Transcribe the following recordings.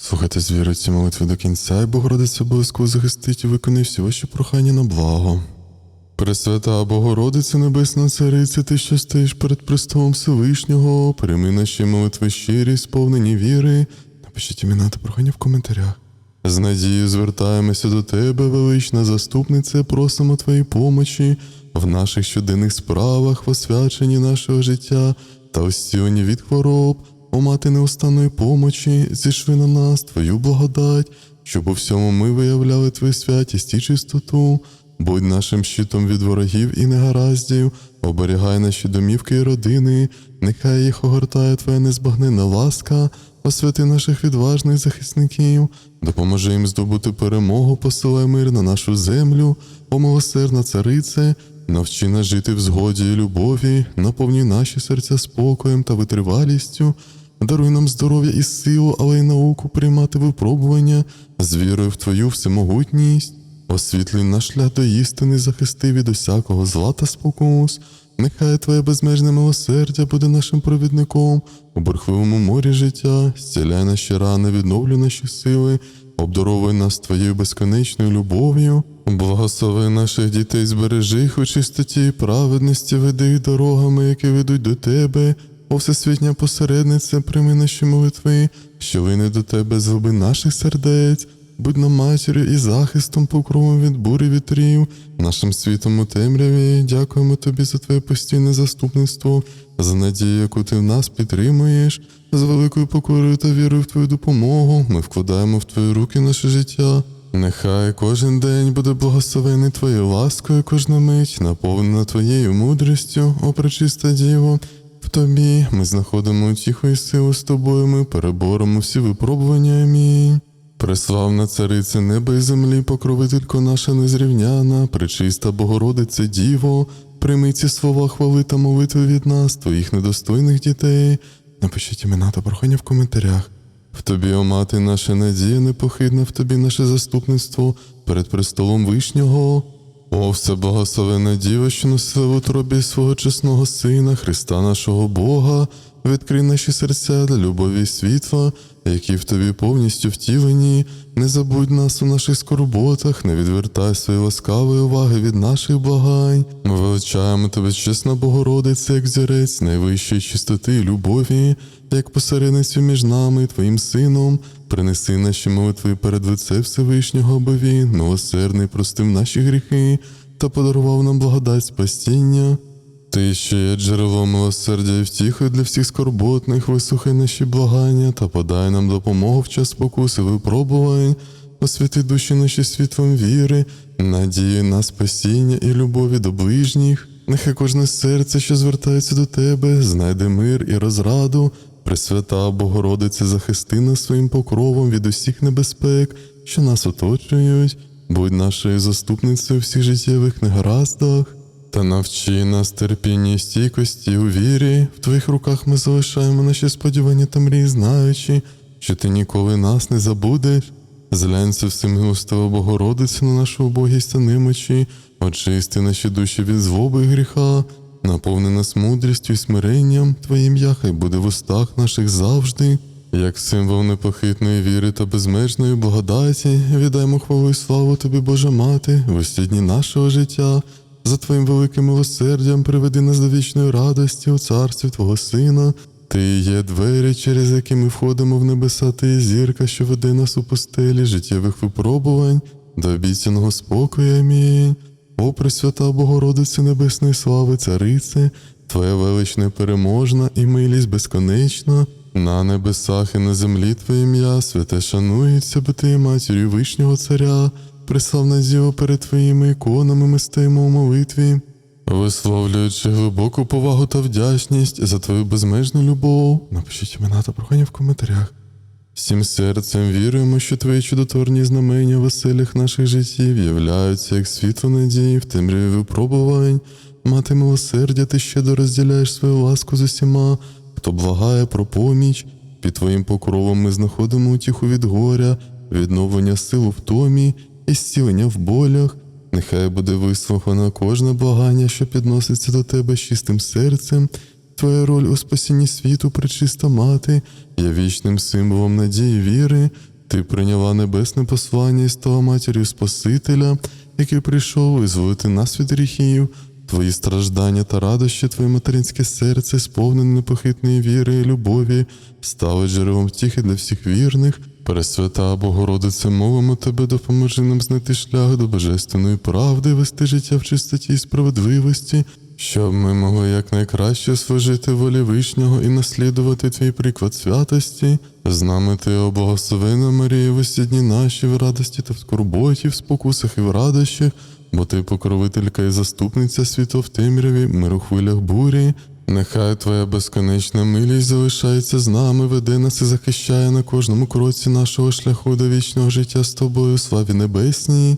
Слухайте з вірою ці молитви до кінця, і Богородиця обов'язково захистить і виконає всі ваші прохання на благо. Пресвята Богородиця Небесна Цариця, ти що стоїш перед престолом Всевишнього, прийми наші молитви щирі, сповнені віри. Напишіть імена та прохання в коментарях. З надією звертаємося до тебе, велична заступниця, просимо твоєї помочі в наших щоденних справах, в освяченні нашого життя та осіленні від хвороб. О мати неустанної помочі, зішви на нас Твою благодать, щоб у всьому ми виявляли Твою святість і чистоту. Будь нашим щитом від ворогів і негараздів, оберігай наші домівки і родини, нехай їх огортає Твоя незбагненна ласка, освяти наших відважних захисників, допоможи їм здобути перемогу, посилай мир на нашу землю, о царице, навчи нас жити в згоді і любові, наповнюй наші серця спокоєм та витривалістю, даруй нам здоров'я і силу, але й науку приймати випробування з вірою в Твою всемогутність. Освітлюй наш шлях до істини, захисти від усякого зла та спокус. Нехай Твоє безмежне милосердя буде нашим провідником у бурхливому морі життя, зціляй наші рани, відновлюй наші сили, обдаровуй нас Твоєю безконечною любов'ю, благослови наших дітей, збережи їх у чистоті і праведності, веди їх дорогами, які ведуть до Тебе. О всесвітня посередниця, прийми наші молитви, що вине до Тебе з глибин наших сердець. Будь нам матір'ю і захистом, покровом від бурі вітрів, нашим світом у темряві. Дякуємо тобі за твоє постійне заступництво, за надію, яку ти в нас підтримуєш, з великою покорою та вірою в твою допомогу. Ми вкладаємо в твої руки наше життя. Нехай кожен день буде благословений твоєю ласкою, кожна мить, наповнена твоєю мудрістю, о пречиста Діво. Тобі ми знаходимо утіху і силу з тобою, ми переборемо всі випробування. Амінь. Преславна цариця неба і землі, покровителько наша незрівняна, пречиста Богородице Діво, прийми ці слова хвали та молитви від нас, твоїх недостойних дітей. Напишіть імена та прохання в коментарях. В тобі, о мати, наша надія непохитна, в тобі наше заступництво перед престолом Вишнього. О, все благословена Діва, що носила в утробі свого чесного Сина, Христа нашого Бога, відкрий наші серця для любові і світла, які в тобі повністю втілені. Не забудь нас у наших скорботах, не відвертай свої ласкавої уваги від наших благань. Ми величаємо тебе, чесна Богородице, як зірець найвищої чистоти і любові, як посередницю між нами і твоїм сином. Принеси наші молитви перед лице Всевишнього, аби він, милосердний, простив наші гріхи та подарував нам благодать спасіння. Ти, що є джерело милосердя і втіхи для всіх скорботних, вислухай наші благання та подай нам допомогу в час спокуси випробувань, освяти душі наші світлом віри, надії на спасіння і любові до ближніх. Нехай кожне серце, що звертається до тебе, знайде мир і розраду. Пресвята Богородице, захисти нас своїм покровом від усіх небезпек, що нас оточують, будь нашою заступницею у всіх життєвих негараздах. Та навчи нас терпіння і стійкості у вірі, в твоїх руках ми залишаємо наші сподівання та мрії, знаючи, що ти ніколи нас не забудеш. Зглянься всемилостива Богородиця на нашу убогість та немочі, очисти наші душі від злоби і гріха, наповни нас мудрістю і смиренням, Твоє ім'я хай буде в устах наших завжди. Як символ непохитної віри та безмежної благодаті, віддаємо хвалу і славу Тобі, Божа Мати, в усі дні нашого життя. За Твоїм великим милосердям приведи нас до вічної радості у царстві Твого Сина. Ти є двері, через які ми входимо в небеса, ти є зірка, що веде нас у пустелі життєвих випробувань, до обіцяного спокою. Амінь. О, Пресвята Богородице Небесної слави, Царице, Твоя велич непереможна і милість безконечна. На небесах і на землі Твоє ім'я, святе шанується, бо ти матір'ю Вишнього Царя, Преславна Діва перед Твоїми іконами ми стоїмо у молитві, висловлюючи глибоку повагу та вдячність за Твою безмежну любов. Напишіть імена та прохання в коментарях. Всім серцем віруємо, що твої чудотворні знамення в оселях наших життів являються як світло надії в темряві випробувань. Мати милосердя, ти щедро розділяєш свою ласку з усіма, хто благає про поміч. Під твоїм покровом ми знаходимо утіху від горя, відновлення сил у втомі і зцілення в болях. Нехай буде вислухано кожне благання, що підноситься до тебе з чистим серцем. Твоя роль у спасінні світу, пречиста мати, є вічним символом надії віри. Ти прийняла небесне послання і стала матір'ю Спасителя, який прийшов визволити нас від гріхів. Твої страждання та радощі, твоє материнське серце, сповнене непохитної віри і любові, стало джерелом втіхи для всіх вірних. Пресвята Богородице, мовимо тебе, допоможи нам знайти шлях до божественної правди, вести життя в чистоті і справедливості, щоб ми могли якнайкраще служити волі Вишнього і наслідувати твій приклад святості. З нами ти, о Марія, усі дні наші в радості та в скорботі, в спокусах і в радощах, бо ти покровителька і заступниця світу в темряві, мир у хвилях бурі. Нехай Твоя безконечна милість залишається з нами, веде нас і захищає на кожному кроці нашого шляху до вічного життя з тобою, славі небесній.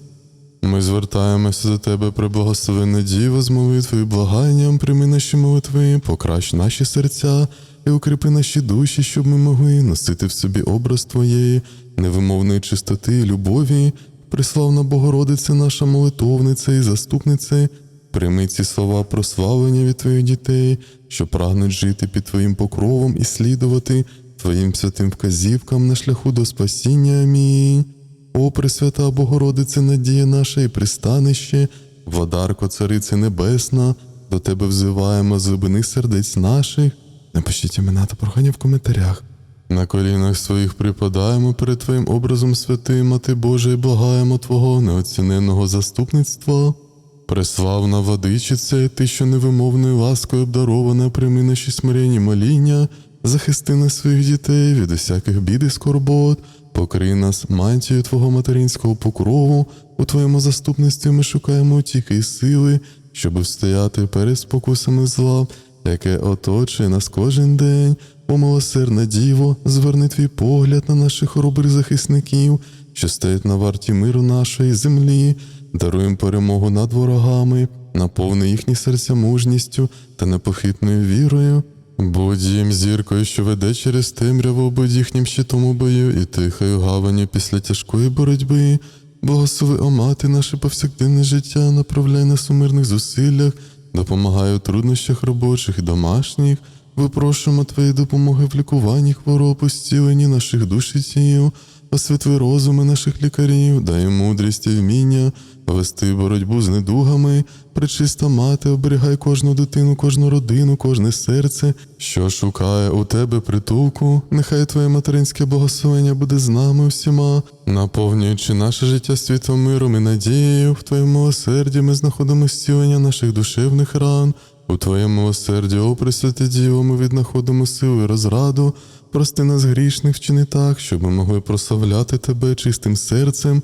Ми звертаємося до тебе, преблагословенна Діва, з молитвою благанням, прийми наші молитви, покращ наші серця і укріпи наші душі, щоб ми могли носити в собі образ Твоєї, невимовної чистоти і любові, приславна Богородице, наша молитовниця і заступниця, прийми ці слова прославлення від Твоїх дітей, що прагнуть жити під Твоїм покровом і слідувати Твоїм святим вказівкам на шляху до спасіння. Амінь. О, Пресвята Богородице, надія наша і пристанище, владарко Царице Небесна, до Тебе взиваємо з глибини сердець наших. Напишіть імена та прохання в коментарях. На колінах своїх припадаємо перед Твоїм образом святим, а Ти Боже, і благаємо Твого неоціненного заступництва. Преславна владичице, ти, що невимовною ласкою обдарована, прийми наші смиренні моління, захисти нас своїх дітей від усяких бід і скорбот, покрий нас мантією Твого материнського покрову, у Твоєму заступництві ми шукаємо утіхи і сили, щоб встояти перед спокусами зла, яке оточує нас кожен день. О, милосердна Діво, зверни твій погляд на наших хоробрих захисників, що стоять на варті миру нашої землі, даруй їм перемогу над ворогами, наповни їхні серця мужністю та непохитною вірою. Будь їм зіркою, що веде через темряву, будь їхнім щитом у бою і тихою гаванню після тяжкої боротьби. Благослови, о мати, наше повсякденне життя, направляй нас у мирних зусиллях, допомагай у труднощах робочих і домашніх. Випрошуємо Твої допомоги в лікуванні хвороб, у зціленні наших душ і тіл, розуми наших лікарів, дай мудрість і вміння, вести боротьбу з недугами, пречиста мати, оберігай кожну дитину, кожну родину, кожне серце, що шукає у тебе притулку. Нехай Твоє материнське благословення буде з нами всіма, наповнюючи наше життя світлом миром і надією. В Твоєму милосерді ми знаходимо зцілення наших душевних ран. У Твоєму милосерді, о Пресвяте Діво, ми віднаходимо силу і розраду. Прости нас грішних вчини так, щоб ми могли прославляти Тебе чистим серцем.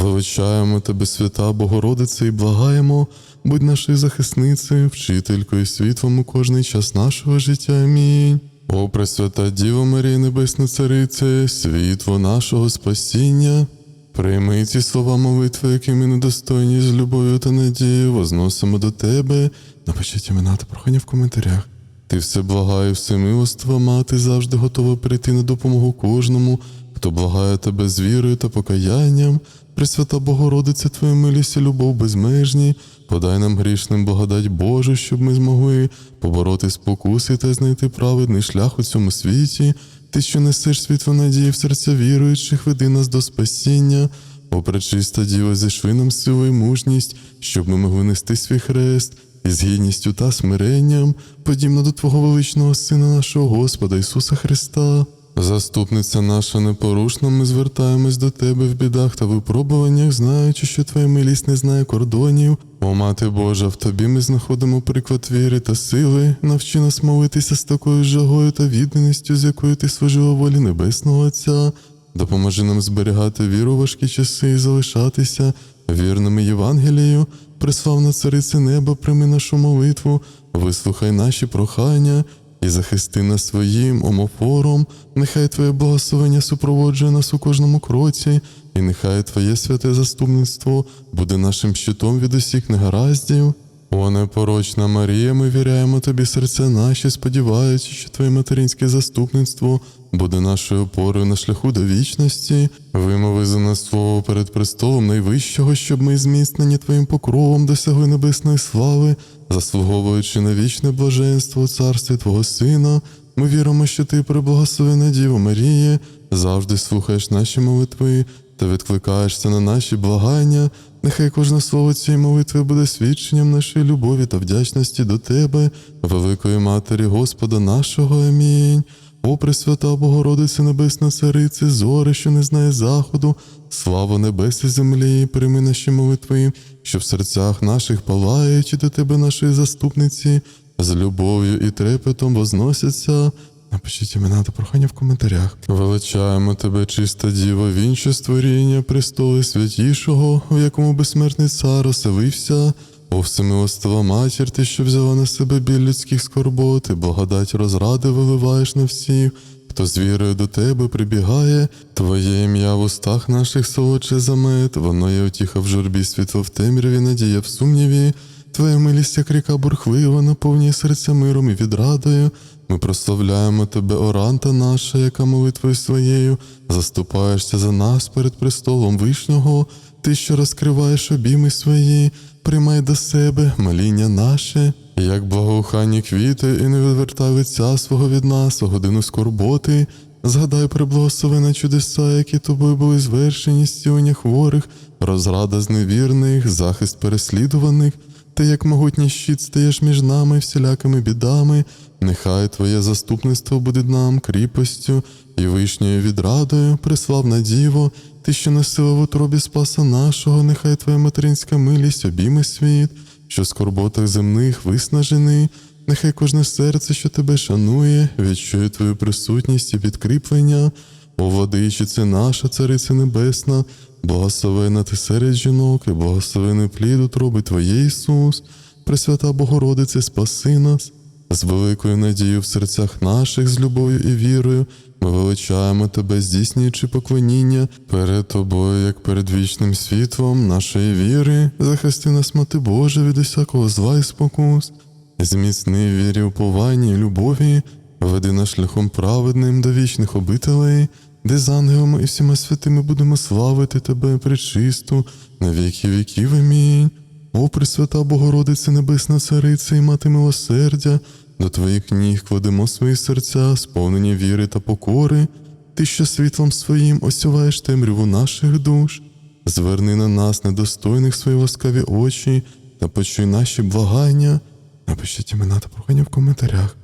Величаємо Тебе, свята Богородице, і благаємо, будь нашою захисницею, вчителькою, світлом у кожний час нашого життя. Амінь. О, Пресвята Діво Марія Небесна Царице, світло нашого спасіння. Прийми ці слова молитви, які ми недостойні з любов'ю та надією возносимо до тебе. Напишіть імена та прохання в коментарях. Ти все благає, все милоства, мати завжди готова прийти на допомогу кожному, хто благає тебе з вірою та покаянням. Пресвята Богородиця, Твоя милість і любов безмежні, подай нам грішним благодать Божу, щоб ми змогли побороти спокуси та знайти праведний шлях у цьому світі. Ти, що несеш світло надії в серця віруючих, веди нас до спасіння. О, пречиста Діво, зішви нам силу і мужність, щоб ми могли нести свій хрест із гідністю та смиренням, подібно до Твого величного Сина нашого Господа Ісуса Христа. Заступниця наша непорушна, ми звертаємось до Тебе в бідах та випробуваннях, знаючи, що Твоя милість не знає кордонів. О, Мати Божа, в Тобі ми знаходимо приклад віри та сили. Навчи нас молитися з такою жагою та відданістю, з якою ти служила волі Небесного Отця. Допоможи нам зберігати віру у важкі часи і залишатися вірними Євангелію. Преславна царице неба, прийми нашу молитву, вислухай наші прохання і захисти нас своїм омофором. Нехай Твоє благословення супроводжує нас у кожному кроці, і нехай Твоє святе заступництво буде нашим щитом від усіх негараздів. О, непорочна Марія, ми віряємо тобі серця наші, сподіваючись, що твоє материнське заступництво буде нашою опорою на шляху до вічності. Вимови за нас слово перед престолом найвищого, щоб ми, зміцнені твоїм покровом, досягли небесної слави, заслуговуючи на вічне блаженство у царстві Твого Сина. Ми віримо, що ти, преблагословена Діво Маріє, завжди слухаєш наші молитви та відкликаєшся на наші благання. Нехай кожне слово цієї молитви буде свідченням нашої любові та вдячності до Тебе, великої Матері Господа нашого. Амінь. О, Пресвята Богородице Небесна Царице, зори, що не знає заходу, слава небес і землі, прийми наші молитви, що в серцях наших палаючи до Тебе, нашої заступниці, з любов'ю і трепетом возносяться. Напишіть імена та прохання в коментарях. Величаємо тебе, чиста діво, вінче створіння, престоли святішого, в якому безсмертний цар оселився. О, всемилостива матір, ти, що взяла на себе біль людських скорбот, і благодать розради виливаєш на всіх, хто з вірою до тебе прибігає, твоє ім'я в устах наших солодше за мед, воно є утіха в журбі, світло в темряві, надія в сумніві. Твоя милість, як ріка бурхлива, наповнює серця миром і відрадою. Ми прославляємо тебе, оранта наша, яка молитвою своєю заступаєшся за нас перед престолом вишнього. Ти, що розкриваєш обійми свої, приймай до себе моління наше, як благоуханні квіти, і не відвертай лиця свого від нас у годину скорботи. Згадай приблагословена чудеса, які тобою були звершені зцілення хворих, розрада з невірних, захист переслідуваних. Ти, як могутній щит, стаєш між нами всілякими бідами. Нехай Твоє заступництво буде нам кріпостю і вишньою відрадою, приславна Діво, ти, що носила в утробі спаса нашого, нехай Твоя материнська милість обійме світ, що в скорботах земних виснажений. Нехай кожне серце, що тебе шанує, відчує твою присутність і підкріплення. О, владичице наша, Цариця Небесна, благословена ти серед жінок, і благословений плід утроби Твоє Ісус, Пресвята Богородице, спаси нас, з великою надією в серцях наших, з любов'ю і вірою, ми величаємо Тебе, здійснюючи поклоніння перед Тобою, як перед вічним світлом нашої віри, захисти нас, Мати Божа, від усякого зла і спокус. Зміцни в вірі упованні і любові, веди нас шляхом праведним до вічних обителей, де з ангелами і всіма святими будемо славити Тебе, пречисту, на віки віків. Амінь. О, Пресвята Богородице Небесна Цариця і мати милосердя, до Твоїх ніг кладемо свої серця, сповнені віри та покори, Ти, що світлом своїм осяваєш темряву наших душ, зверни на нас, недостойних свої ласкаві очі, та почуй наші благання. Напишіть імена та прохання в коментарях.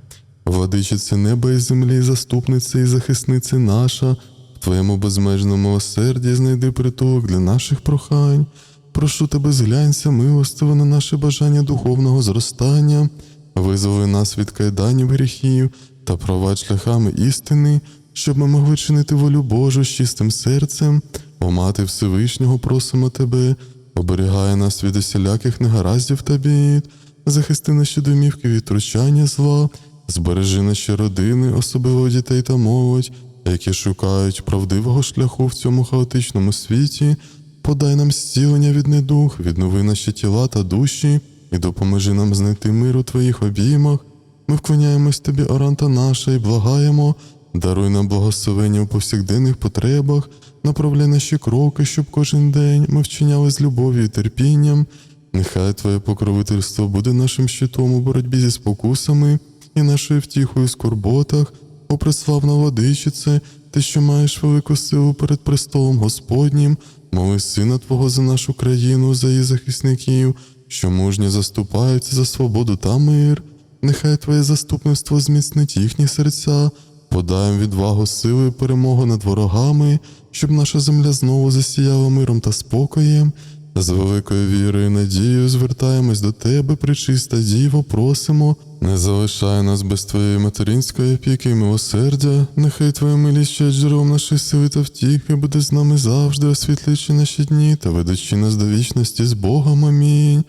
Владичице неба і землі, заступниця і захисниця наша, в Твоєму безмежному милосерді знайди притулок для наших прохань. Прошу тебе, зглянься, милостиво на наше бажання духовного зростання, визволи нас від кайданів гріхів та провадь шляхами істини, щоб ми могли чинити волю Божу з чистим серцем, о мати Всевишнього просимо тебе, оберігай нас від усіляких негараздів та бід, захисти наші домівки від втручання зла, збережи наші родини, особливо дітей та молодь, які шукають правдивого шляху в цьому хаотичному світі. Подай нам зцілення від недух, віднови наші тіла та душі, і допоможи нам знайти мир у Твоїх обіймах. Ми вклоняємось Тобі, оранта наша, і благаємо, даруй нам благословення у повсякденних потребах, направляй наші кроки, щоб кожен день ми вчиняли з любов'ю і терпінням. Нехай Твоє покровительство буде нашим щитом у боротьбі зі спокусами і нашою втіхою в скорботах, о преславна владичице, ти, що маєш велику силу перед престолом Господнім, моли Сина Твого за нашу країну, за її захисників, що мужні заступаються за свободу та мир. Нехай Твоє заступництво зміцнить їхні серця, подай відвагу, сили і перемогу над ворогами, щоб наша земля знову засіяла миром та спокоєм. З великою вірою і надією звертаємось до Тебе, причиста Діво, просимо, не залишай нас без Твоєї материнської опіки і милосердя, нехай Твоя милість, джерелом нашої сили та втіхи, буде з нами завжди, освітлюючи наші дні та ведучи нас до вічності з Богом. Амінь.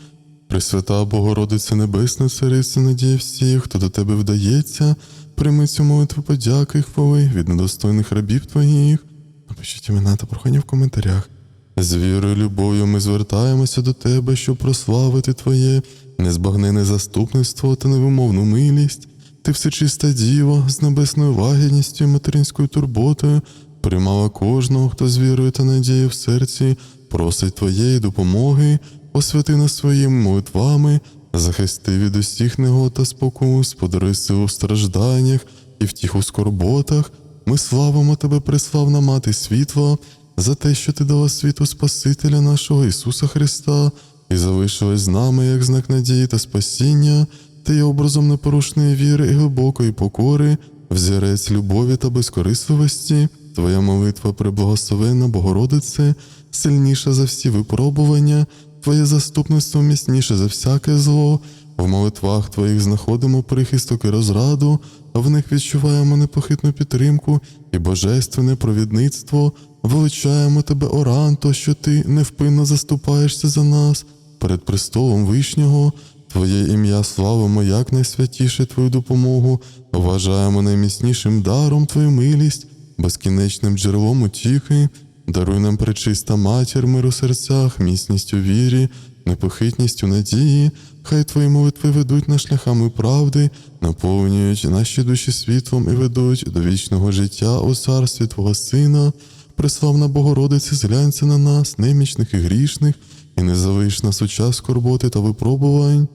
Пресвята Богородиця Небесна, Цариця надія всіх, хто до Тебе вдається, прийми цю молитву подяки і хвали від недостойних рабів Твоїх. Напишіть імена та прохання в коментарях. З вірою любов'ю ми звертаємося до Тебе, щоб прославити Твоє незбагнене заступництво та невимовну милість. Ти всечиста діва з небесною лагідністю і материнською турботою. Приймала кожного, хто з вірою та надією в серці, просить твоєї допомоги, освяти нас своїми молитвами, захисти від усіх негод та спокус, подаруй силу в стражданнях і втіху в скорботах. Ми славимо тебе, преславна мати світла, за те, що ти дала світу Спасителя нашого Ісуса Христа, і залишилась з нами як знак надії та спасіння. Ти є образом непорушної віри і глибокої покори, взірець любові та безкорисливості. Твоя молитва преблагословенна, Богородице, сильніша за всі випробування, Твоє заступництво міцніше за всяке зло. В молитвах Твоїх знаходимо прихисток і розраду, а в них відчуваємо непохитну підтримку і божественне провідництво. Величаємо тебе, Оранто, що ти невпинно заступаєшся за нас перед престолом Вишнього. Твоє ім'я славимо як найсвятіше Твою допомогу, вважаємо найміцнішим даром Твою милість, безкінечним джерелом утіхи. Даруй нам пречиста матір миру серцях, міцність у вірі, непохитність у надії, хай твої молитви ведуть нас шляхами правди, наповнюють наші душі світлом і ведуть до вічного життя у царстві Твого Сина. Преславна Богородице, зглянься на нас, немічних і грішних, і не залиш нас у час скорботи та випробувань.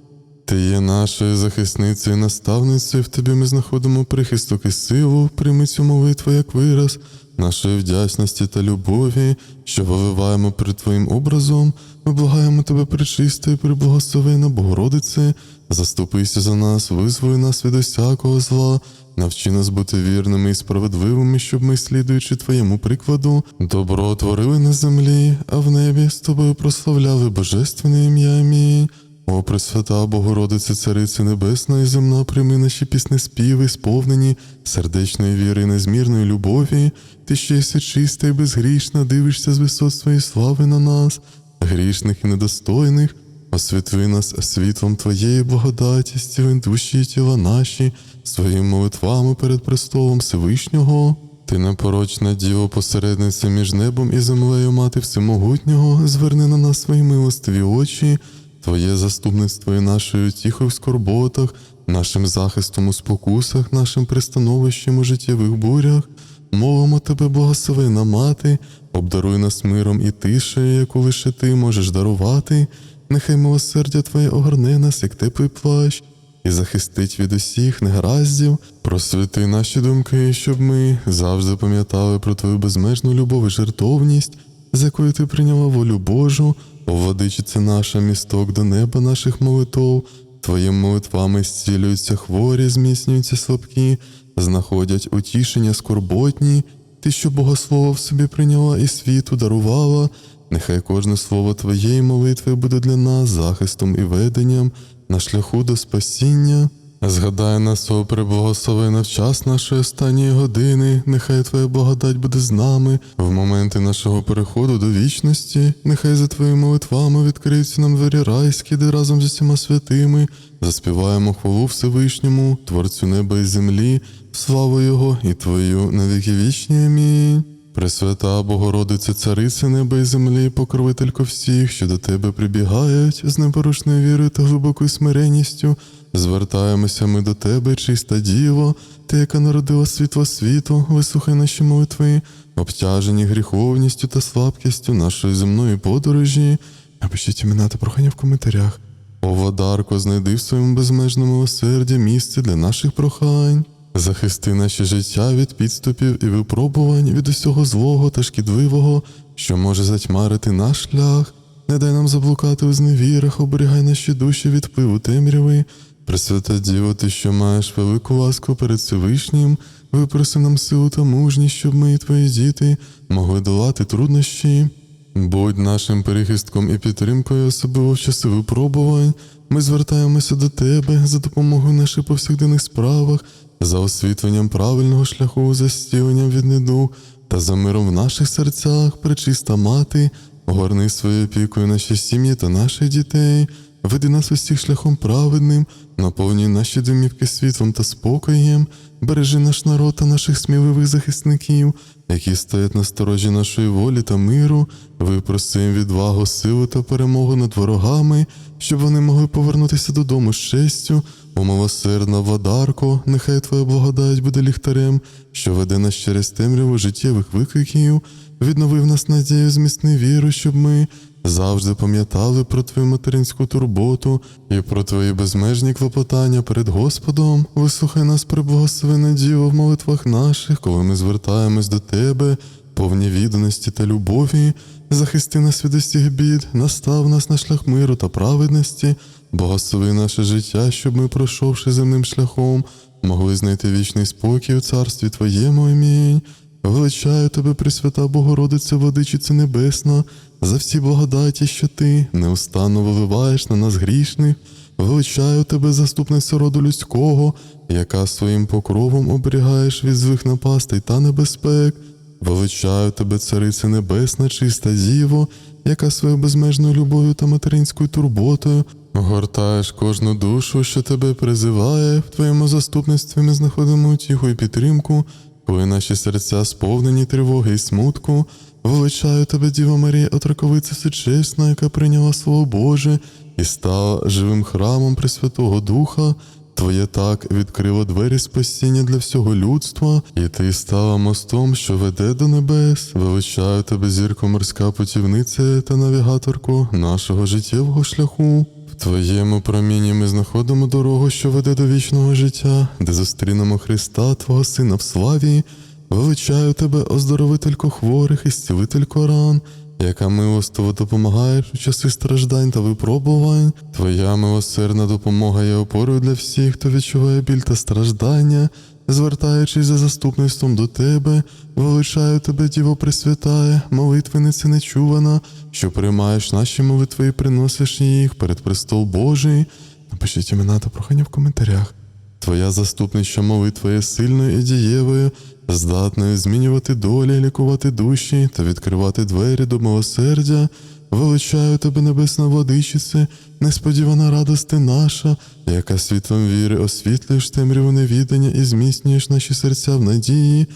Ти є нашою захисницею і наставницею, в тобі ми знаходимо прихисток і силу, прийми цю молитву як вираз нашої вдячності та любові, що виливаємо перед Твоїм образом. Ми благаємо тебе, пречиста і приблагословена Богородице, заступися за нас, визволи нас від усякого зла, навчи нас бути вірними і справедливими, щоб ми, слідуючи Твоєму прикладу, добро творили на землі, а в небі з тобою прославляли Божественне ім'я. Амінь. О, Пресвята Богородице, Царице Небесна і земна, прийми наші пісни співи, сповнені сердечної віри і незмірної любові, ти ще єси чиста і безгрішна, дивишся з висот своєї слави на нас, грішних і недостойних, освітли нас світлом Твоєї благодаті, зціли душі і тіла наші, своїми молитвами перед престолом Всевишнього. Ти непорочна діво, посередниця між небом і землею, мати всемогутнього, зверни на нас свої милостиві очі. Твоє заступництво і нашою тіхою в скорботах, нашим захистом у спокусах, нашим пристановищем у життєвих бурях. Мовимо тебе, благословена мати, обдаруй нас миром і тишею, яку лише ти можеш дарувати. Нехай милосердя Твоє огорне нас, як теплий плащ, і захистить від усіх негараздів. Просвіти наші думки, щоб ми завжди пам'ятали про Твою безмежну любов і жертовність, з якою ти прийняла волю Божу. О, наша, місток до неба наших молитов, Твоїми молитвами зцілюються хворі, зміцнюються слабкі, знаходять утішення скорботні, ти, що богослово в собі прийняла і світу дарувала, нехай кожне слово Твоєї молитви буде для нас захистом і веденням на шляху до спасіння. Згадай нас, о преблагословена в час нашої останньої години, нехай Твоя благодать буде з нами в моменти нашого переходу до вічності, нехай за Твоїми молитвами відкриються нам двері райські, де разом з усіма святими заспіваємо хвалу Всевишньому, Творцю неба і землі, славу Його і Твою навіки вічні. Амінь. Пресвята Богородице, Царице неба і землі, покровителько всіх, що до тебе прибігають з непорушною вірою та глибокою смиренністю, звертаємося ми до тебе, чиста діво, ти, яка народила світло світу, вислухай наші молитви, обтяжені гріховністю та слабкістю нашої земної подорожі. Напишіть імена та прохання в коментарях. О, Водарко, знайди в своєму безмежному милосерді місце для наших прохань. Захисти наше життя від підступів і випробувань, від усього злого та шкідливого, що може затьмарити наш шлях. Не дай нам заблукати у зневірах, оберігай наші душі від впливу темряви. Пресвята Діво, ти, що маєш велику ласку перед Всевишнім, випроси нам силу та мужність, щоб ми і твої діти могли долати труднощі. Будь нашим перехистком і підтримкою, особливо в часи випробувань. Ми звертаємося до тебе за допомогою наших повсякденних справах, за освітленням правильного шляху, за стіленням від неду та за миром в наших серцях, пречиста мати, горни своєю опікою наші сім'ї та наших дітей. веди нас усіх шляхом праведним, наповнюй наші домівки світлом та спокоєм, бережи наш народ та наших сміливих захисників, які стоять на сторожі нашої волі та миру, випроси відвагу, силу та перемогу над ворогами, щоб вони могли повернутися додому з честю. О милосердна владарко, нехай Твоя благодать буде ліхтарем, що веде нас через темряву життєвих викликів, відновив нас надію, зміцни віру, щоб ми завжди пам'ятали про Твою материнську турботу і про Твої безмежні клопотання перед Господом. Вислухай нас, преблагословена Діво, в молитвах наших, коли ми звертаємось до Тебе, повні відданості та любові, захисти нас від усіх бід, настав нас на шлях миру та праведності, благослови наше життя, щоб ми, пройшовши земним шляхом, могли знайти вічний спокій у царстві Твоєму. Амінь. Величаю тебе, Пресвята Богородиця, Владичиця Небесна, за всі благодаті, що ти неустанно виливаєш на нас грішних. Величаю тебе, заступниця роду людського, яка своїм покровом оберігаєш від злих напастей та небезпек. Величаю тебе, Цариця Небесна, чиста Діво, яка своєю безмежною любов'ю та материнською турботою гортаєш кожну душу, що тебе призиває. В твоєму заступництві ми знаходимо утіху і підтримку, коли наші серця сповнені тривоги і смутку. Величаю тебе, Діва Марія, отраковиця всечесна, яка прийняла Слово Боже і стала живим храмом Пресвятого Духа. Твоє так відкрило двері спасіння для всього людства, і ти стала мостом, що веде до небес. Величаю тебе, зірко морська путівниця та навігаторко нашого життєвого шляху. Твоєму промінні ми знаходимо дорогу, що веде до вічного життя, де зустрінемо Христа, Твого Сина в славі. Величаю тебе, оздоровителько хворих і зцілителько ран, яка милостиво допомагаєш у часи страждань та випробувань. Твоя милосердна допомога є опорою для всіх, хто відчуває біль та страждання, звертаючись за заступництвом до тебе, величаю тебе, Діво Пресвятає, молитвениця нечувана, що приймаєш наші молитви і приносиш їх перед престол Божий. Напишіть імена та прохання в коментарях. Твоя заступнича молитва є сильною і дієвою, здатною змінювати долі, лікувати душі та відкривати двері до милосердя. Величаю тебе, небесна владичице, несподівана радости наша, яка світлом віри освітлюєш темряву невідання і зміцнюєш наші серця в надії.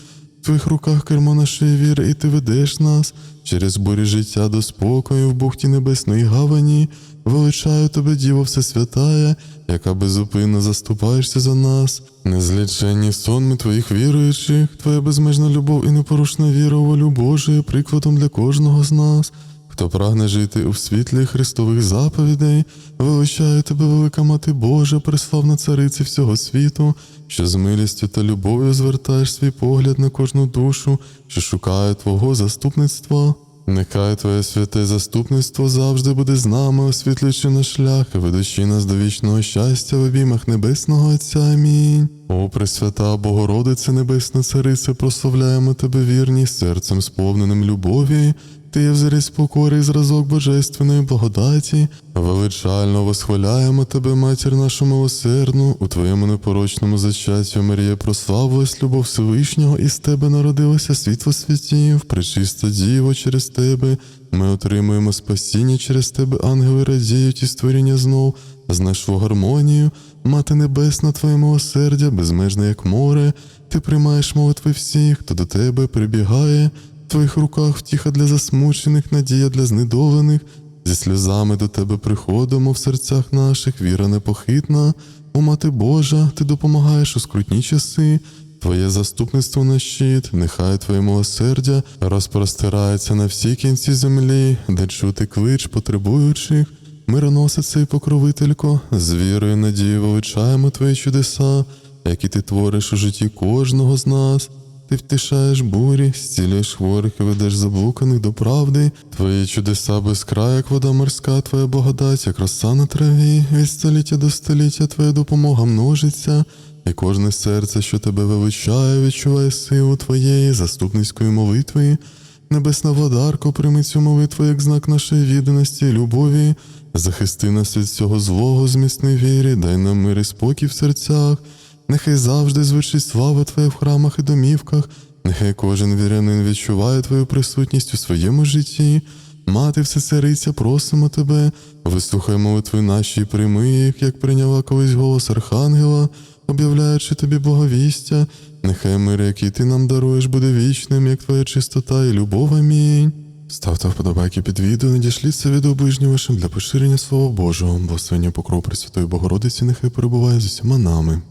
В твоїх руках кермо нашої віри, і ти ведеш нас через бурі життя до спокою в бухті небесної гавані. Величаю тебе, Діво Всесвятая, яка безупинно заступаєшся за нас. Незліченні сонми твоїх віруючих, твоя безмежна любов і непорушна віра у волю Божу є прикладом для кожного з нас. Хто прагне жити у світлі Христових заповідей, величаю тебе, велика Мати Божа, преславна цариці всього світу, що з милістю та любов'ю звертаєш свій погляд на кожну душу, що шукає Твого заступництва. Нехай Твоє святе заступництво завжди буде з нами, освітлюючи наш шлях ведучи нас до вічного щастя в обіймах Небесного Отця. Амінь. О, Пресвята Богородице Небесна Царице, прославляємо Тебе вірність серцем сповненим любові. Ти є взірець покори зразок божественної благодаті, величально восхваляємо тебе, матір нашу милосердну, у твоєму непорочному зачатті, Марія, прославилась любов Всевишнього, і з тебе народилося світло святів, пречиста діво через тебе. Ми отримуємо спасіння через тебе, ангели радіють і створіння знов, знайшло гармонію, мати небесна, твоє милосердя, безмежне, як море, ти приймаєш молитви всіх, хто до тебе прибігає. Твоїх руках втіха для засмучених, надія для знедолених. Зі сльозами до тебе приходимо в серцях наших, віра непохитна. О, Мати Божа, ти допомагаєш у скрутні часи. Твоє заступництво на щит, нехай Твоє милосердя розпростирається на всі кінці землі, де чути клич потребуючих. Мироносице і покровителько, з вірою і надією величаємо Твої чудеса, які ти твориш у житті кожного з нас. Ти втишаєш бурі, зцілюєш хворих і ведеш заблуканих до правди. Твої чудеса без краю, як вода морська, твоя благодать, як роса на траві, від століття до століття твоя допомога множиться, і кожне серце, що тебе величає, відчуває силу твоєї заступницької молитви. Небесна владарко, прийми цю молитву як знак нашої відданості і любові. Захисти нас від всього злого, зміцни вірі, дай нам мир і спокій в серцях. Нехай завжди звучить слава Твоя в храмах і домівках, нехай кожен вірянин відчуває Твою присутність у своєму житті. Мати Всецариця, просимо тебе, вислухай молитви наші, і прийми їх, як прийняла колись голос Архангела, об'являючи тобі боговістя. Нехай мир, який ти нам даруєш, буде вічним, як твоя чистота і любов. Амінь. Ставте вподобайки під відео, надішліться від оближні вашим для поширення Слова Божого, благословення покров Пресвятої Богородиці, нехай перебуває з усіма нами.